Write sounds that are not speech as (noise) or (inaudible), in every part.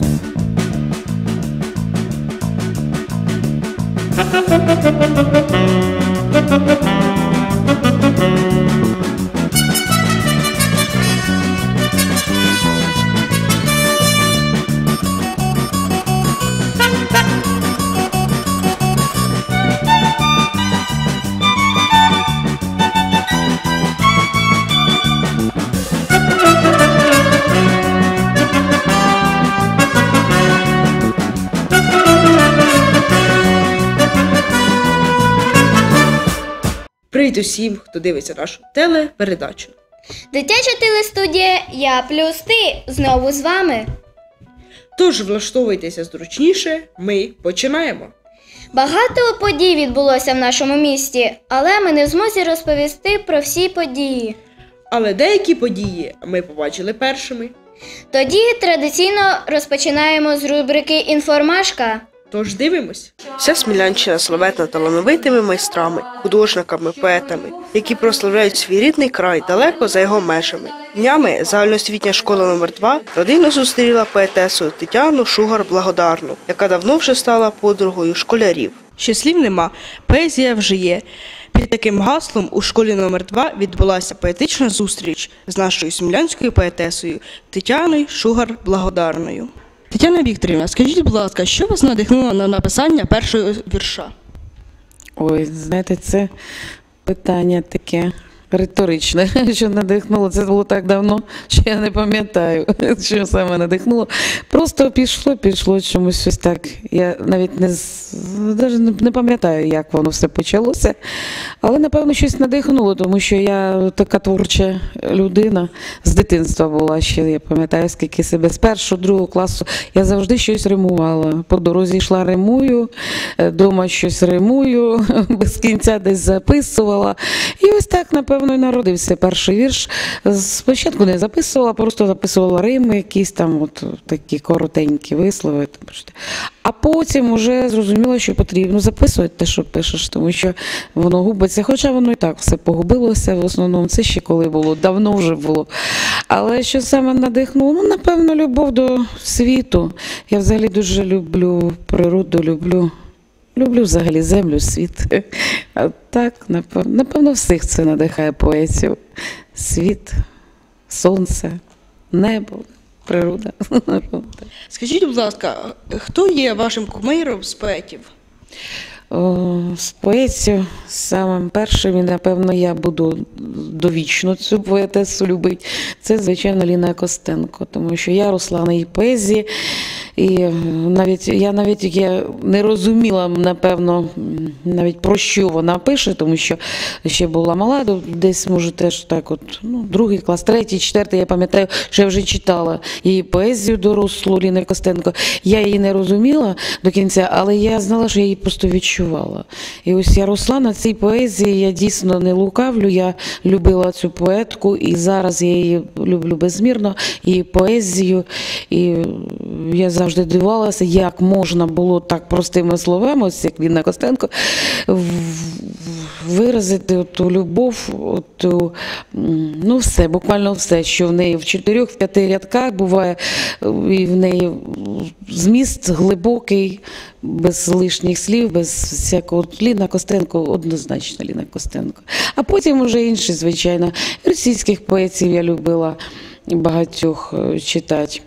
Ha ha ha ha ha ha! Привіт усім, хто дивиться нашу телепередачу. Дитяча телестудія Я плюс ти знову з вами. Тож влаштовуйтеся зручніше, ми починаємо. Багато подій відбулося в нашому місті, але ми не в змозі розповісти про всі події. Але деякі події ми побачили першими. Тоді традиційно розпочинаємо з рубрики Інформашка. Тож дивимось. Вся Смілянщина славетна талановитими майстрами, художниками, поетами, які прославляють свій рідний край далеко за його межами. Днями загальноосвітня школа номер 2 родину зустріла поетесу Тетяну Шугар Благодарну, яка давно вже стала подругою школярів. Ще слів нема, поезія вже є. Під таким гаслом у школі номер 2 відбулася поетична зустріч з нашою смілянською поетесою Тетяною Шугар Благодарною. Тетяна Вікторівна, скажіть, будь ласка, що вас надихнуло на написання першого вірша? Ой, знаєте, це питання таке риторичне, (laughs) що надихнуло. Це було так давно, що я не пам'ятаю, (laughs) що саме надихнуло. Просто пішло, пішло чомусь щось так. Я навіть не, навіть не пам'ятаю, як воно все почалося. Але, напевно, щось надихнуло, тому що я така творча людина з дитинства була ще. Я пам'ятаю, скільки себе з першого, другого класу я завжди щось римувала. По дорозі йшла римую, е, дома щось римую, (laughs) без кінця десь записувала. І ось так, напевно, і народився перший вірш. Спочатку не записувала, просто записувала рими, якісь там от такі коротенькі вислови. А потім вже зрозуміла, що потрібно записувати те, що пишеш, тому що воно губиться. Хоча воно і так все погубилося в основному. Це ще коли було, давно вже було. Але що саме надихнуло? Ну, напевно, любов до світу. Я взагалі дуже люблю природу, люблю. Люблю взагалі землю, світ. А так, напевно, напевно, всіх це надихає поетів. Світ, сонце, небо, природа. (laughs) Скажіть, будь ласка, хто є вашим кумиром з поетів? О, З поетів самим першим, і напевно, я буду довічно цю поетесу любити. Це, звичайно, Ліна Костенко, тому що я росла на її поезії. І навіть я навіть я не розуміла, напевно, навіть про що вона пише, тому що ще була мала, десь може теж так, от ну, другий клас, третій, четвертий. Я пам'ятаю, що я вже читала її поезію дорослу Ліни Костенко. Я її не розуміла до кінця, але я знала, що я її просто відчувала. І ось я росла на цій поезії. Я дійсно не лукавлю. Я любила цю поетку, і зараз я її люблю безмірно, її поезію. І я завжди дивувалася, як можна було так простими словами, ось як Ліна Костенко, виразити ту любов, ту, ну все, буквально все, що в неї в чотирьох-п'яти рядках буває, і в неї зміст глибокий, без лишніх слів, без всякого. Ліна Костенко, однозначно Ліна Костенко. А потім вже інші, звичайно, російських поетів я любила багатьох е, читати.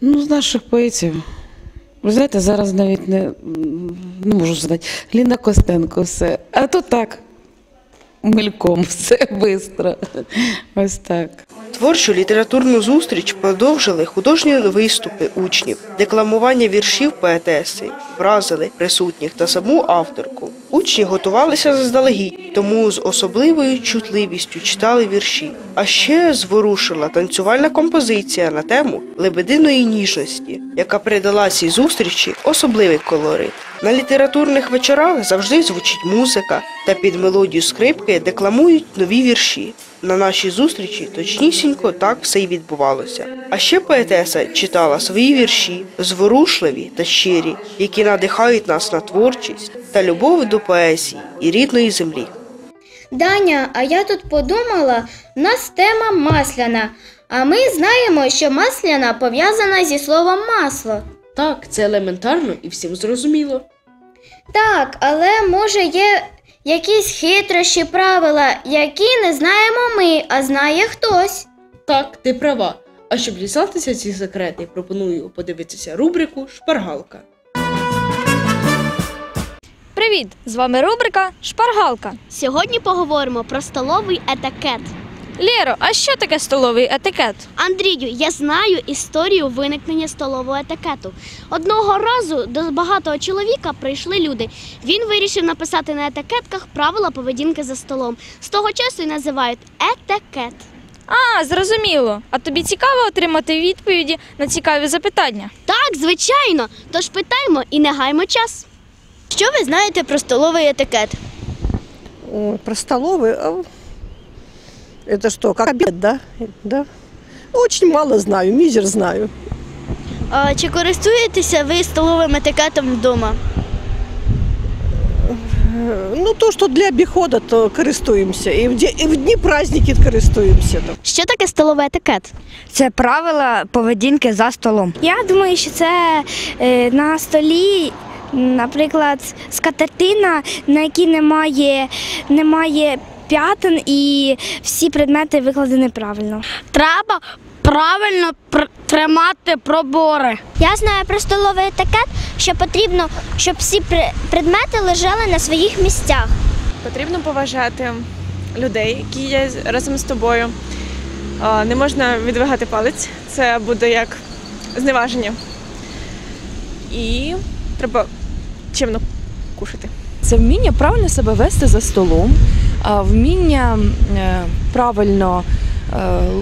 Ну, з наших поетів. Ви знаєте, зараз навіть не, не можу сказати. Ліна Костенко все. А то так. Мельком, все швидко. Ось так. Творчу літературну зустріч продовжили художні виступи учнів, декламування віршів поетеси, вразили присутніх та саму авторку. Учні готувалися заздалегідь, тому з особливою чутливістю читали вірші. А ще зворушила танцювальна композиція на тему лебединої ніжності, яка придала цій зустрічі особливий колорит. На літературних вечорах завжди звучить музика, та під мелодію скрипки декламують нові вірші. На нашій зустрічі точнісінько так все й відбувалося. А ще поетеса читала свої вірші, зворушливі та щирі, які надихають нас на творчість та любов до поезії і рідної землі. Даня, а я тут подумала, в нас тема масляна. А ми знаємо, що масляна пов'язана зі словом масло. Так, це елементарно і всім зрозуміло. Так, але може є якісь хитрощі правила, які не знаємо ми, а знає хтось. Так, ти права. А щоб дізнатися ці секрети, пропоную подивитися рубрику Шпаргалка. Привіт! З вами рубрика Шпаргалка. Сьогодні поговоримо про столовий етикет. Лєро, а що таке столовий етикет? Андрію, я знаю історію виникнення столового етикету. Одного разу до багатого чоловіка прийшли люди. Він вирішив написати на етикетках правила поведінки за столом. З того часу і називають етикет. А, зрозуміло. А тобі цікаво отримати відповіді на цікаві запитання? Так, звичайно. Тож питаємо і не гаймо час. Що ви знаєте про столовий етикет? Ой, про столовый. Это что, как обед, да? Да. Очень мало знаю, мизер знаю. А, чи користуєтеся ви столовим етикетом вдома? Ну, то, что для обихода, то користуємося. І в, ді- і в дні праздники користуємося. там. Що таке столовий етикет? Це правила поведінки за столом. Я думаю, що це е, на столі, наприклад, скатертина, на якій немає, немає п'ятин і всі предмети викладені правильно. Треба правильно тримати пробори. Я знаю про столовий етикет, що потрібно, щоб всі предмети лежали на своїх місцях. Потрібно поважати людей, які є разом з тобою. Не можна відвигати палець, це буде як зневаження. І треба чимно кушати. Це вміння правильно себе вести за столом, вміння е, правильно е,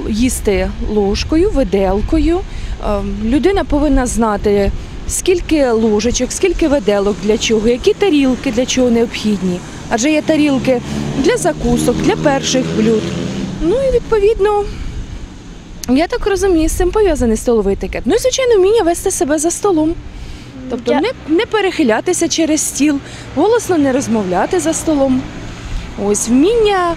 їсти ложкою, виделкою. Е, Людина повинна знати, скільки ложечок, скільки виделок для чого, які тарілки для чого необхідні. Адже є тарілки для закусок, для перших блюд. Ну і відповідно. Я так розумію, з цим пов'язаний столовий етикет. Ну і звичайно, вміння вести себе за столом. Тобто Я- не, не перехилятися через стіл, голосно не розмовляти за столом. Ось вміння,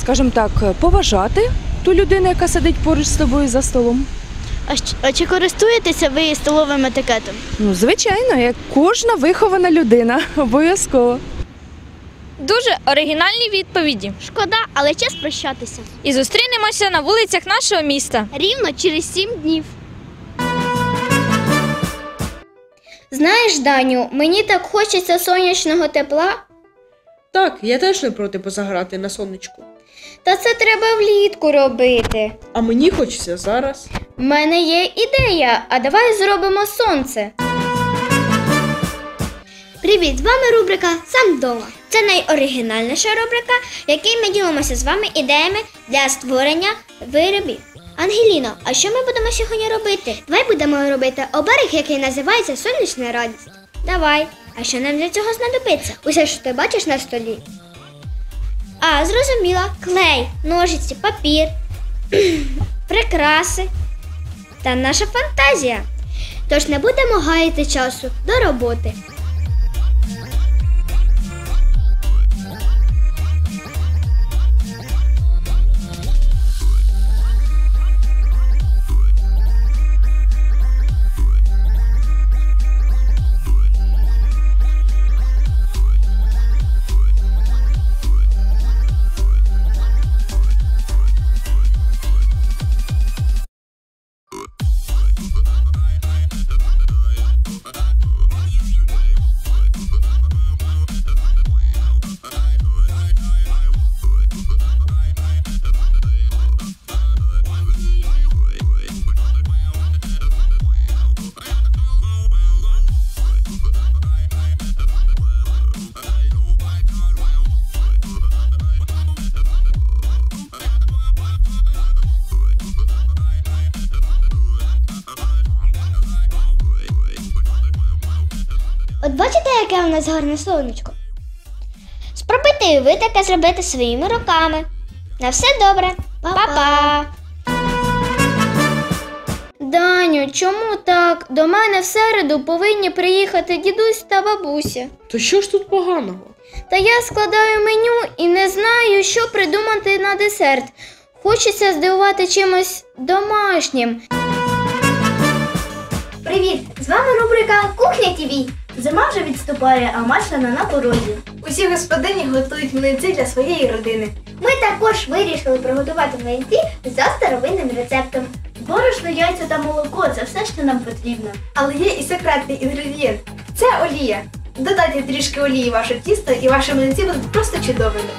скажімо так, поважати ту людину, яка сидить поруч з тобою за столом. А, щ- а чи користуєтеся ви столовим етикетом? Ну, звичайно, як кожна вихована людина, (laughs) обов'язково. Дуже оригінальні відповіді. Шкода, але час прощатися. І зустрінемося на вулицях нашого міста. Рівно через сім днів. Знаєш, Даню, мені так хочеться сонячного тепла. Так, я теж не проти позаграти на сонечку. Та це треба влітку робити. А мені хочеться зараз. У мене є ідея, а давай зробимо сонце. Привіт, з вами рубрика Сам вдома. Це найоригінальніша рубрика, в якій ми ділимося з вами ідеями для створення виробів. Ангеліно, а що ми будемо сьогодні робити? Давай будемо робити оберег, який називається Сонячна радість. Давай. А що нам для цього знадобиться? Усе, що ти бачиш на столі. А, зрозуміла, клей, ножиці, папір, (clears throat) прикраси та наша фантазія. Тож не будемо гаяти часу до роботи. У нас гарне сонечко? Спробуйте і ви таке зробити своїми руками. На все добре. Па-па! Даню, чому так? До мене в середу повинні приїхати дідусь та бабуся. То що ж тут поганого? Та я складаю меню і не знаю, що придумати на десерт. Хочеться здивувати чимось домашнім. Привіт! З вами рубрика Кухня ТВ. Зима вже відступає, а маслина на порозі. Усі господині готують млинці для своєї родини. Ми також вирішили приготувати млинці за старовинним рецептом. Борошно, яйця та молоко це все, що нам потрібно. Але є і секретний інгредієнт це олія. Додайте трішки олії в ваше тісто і ваші млинці будуть просто чудовими.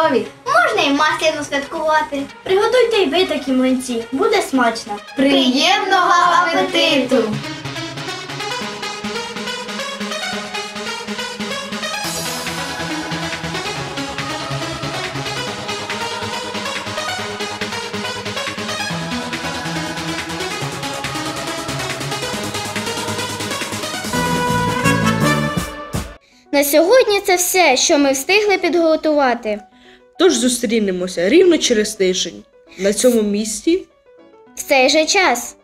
Готові. Можна і масляно святкувати. Приготуйте й ви такі млинці, буде смачно. Приємного апетиту! На сьогодні це все, що ми встигли підготувати. Тож зустрінемося рівно через тиждень на цьому місці. В цей же час.